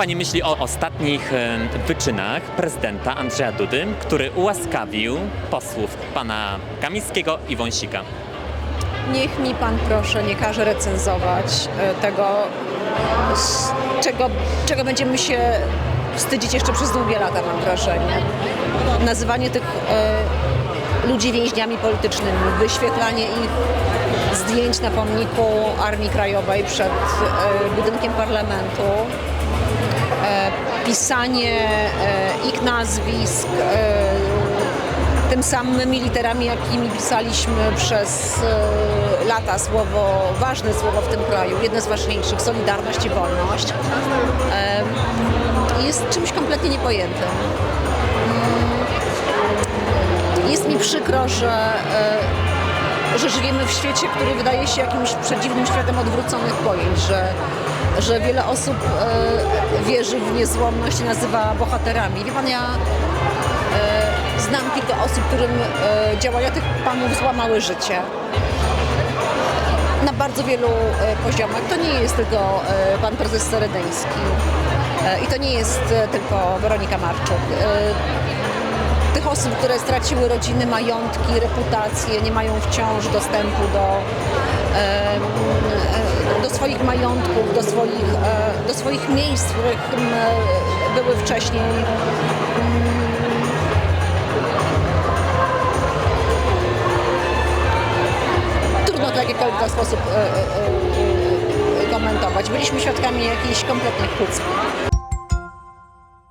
Pani myśli o ostatnich wyczynach prezydenta Andrzeja Dudy, który ułaskawił posłów pana Kamińskiego i Wąsika? Niech mi pan proszę nie każe recenzować e, tego, czego, czego będziemy się wstydzić jeszcze przez długie lata, mam wrażenie. Nazywanie tych e, ludzi więźniami politycznymi, wyświetlanie ich zdjęć na pomniku Armii Krajowej przed e, budynkiem parlamentu, pisanie e, ich nazwisk, e, tym samymi literami, jakimi pisaliśmy przez e, lata słowo, ważne słowo w tym kraju, jedne z ważniejszych, Solidarność i Wolność, e, jest czymś kompletnie niepojętym. Mm, Jest mi przykro, że, e, że żyjemy w świecie, który wydaje się jakimś przedziwnym światem odwróconych pojęć, że, że wiele osób e, wierzy w niezłomność i nazywa bohaterami. Wie pan, ja e, znam kilka osób, którym e, działania tych panów złamały życie. Na bardzo wielu poziomach. To nie jest tylko pan prezes Seredyński i to nie jest tylko Weronika Marczuk. Tych osób, które straciły rodziny, majątki, reputację, nie mają wciąż dostępu do, do swoich majątków, swoich, e, do swoich miejsc, w których były wcześniej. Trudno to w jakikolwiek sposób e, e, komentować. Byliśmy świadkami jakiejś kompletnej chucpy.